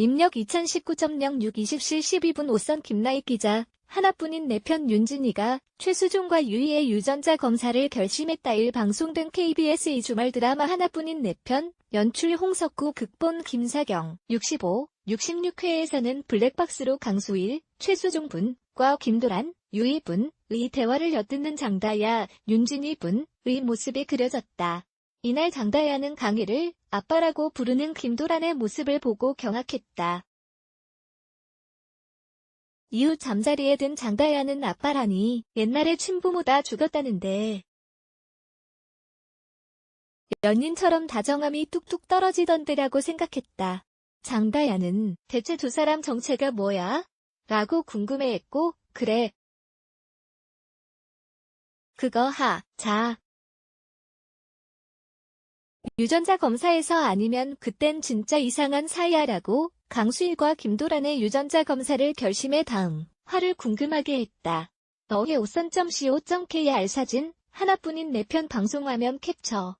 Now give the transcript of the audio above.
입력 2019.06 27 12분 오선 김나익 기자. 하나뿐인 내편 윤진이가 최수종과 유이의 유전자 검사를 결심했다. 일 방송된 KBS 이 주말 드라마 하나뿐인 내편 연출 홍석구 극본 김사경 65, 66회에서는 블랙박스로 강수일, 최수종 분과 김도란, 유이 분의 대화를 엿듣는 장다야, 윤진이 분의 모습이 그려졌다. 이날 장다야는 강희를 아빠라고 부르는 김도란의 모습을 보고 경악했다. 이후 잠자리에 든 장다야는 아빠라니 옛날에 친부모다 죽었다는데 연인처럼 다정함이 뚝뚝 떨어지던데라고 생각했다. 장다야는 대체 두 사람 정체가 뭐야? 라고 궁금해했고 그래. 그거 하, 자. 유전자 검사에서 아니면 그땐 진짜 이상한 사이야라고 강수일과 김도란의 유전자 검사를 결심해 다음 화를 궁금하게 했다. 너의 오선.co.kr 사진 하나뿐인 내 편 방송화면 캡처.